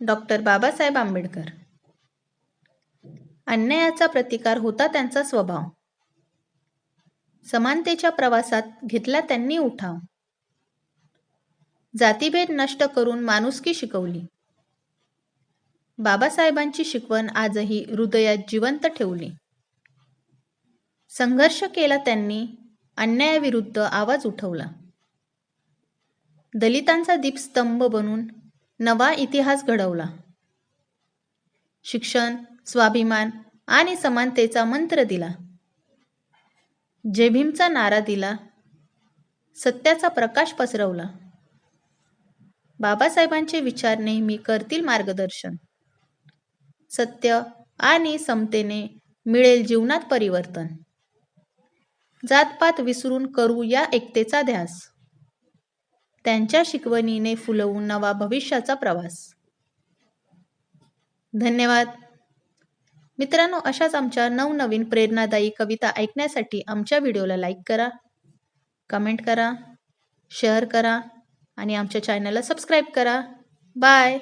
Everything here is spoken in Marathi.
डॉक्टर बाबासाहेब आंबेडकर. अन्यायाचा प्रतिकार होता त्यांचा स्वभाव. समानतेच्या प्रवासात घेतला त्यांनी उठाव. जातीभेद नष्ट करून माणुसकी शिकवली. बाबासाहेबांची शिकवण आजही हृदयात जिवंत ठेवली. संघर्ष केला त्यांनी अन्यायाविरुद्ध आवाज उठवला. दलितांचा दीपस्तंभ बनून नवा इतिहास घडवला. शिक्षण स्वाभिमान आणि समानतेचा मंत्र दिला. जेभीमचा नारा दिला. सत्याचा प्रकाश पसरवला. बाबासाहेबांचे विचार नेहमी करतील मार्गदर्शन. सत्य आणि समतेने मिळेल जीवनात परिवर्तन. जातपात विसरून करू या एकतेचा ध्यास. त्यांच्या शिकवणीने फुलवून नवा भविष्याचा प्रवास. धन्यवाद. मित्रांनो अशाच आमच्या नवनवीन प्रेरणादायी कविता ऐकण्यासाठी आमच्या व्हिडिओला लाईक करा कमेंट करा शेअर करा आणि आमच्या चॅनलला सबस्क्राईब करा. बाय!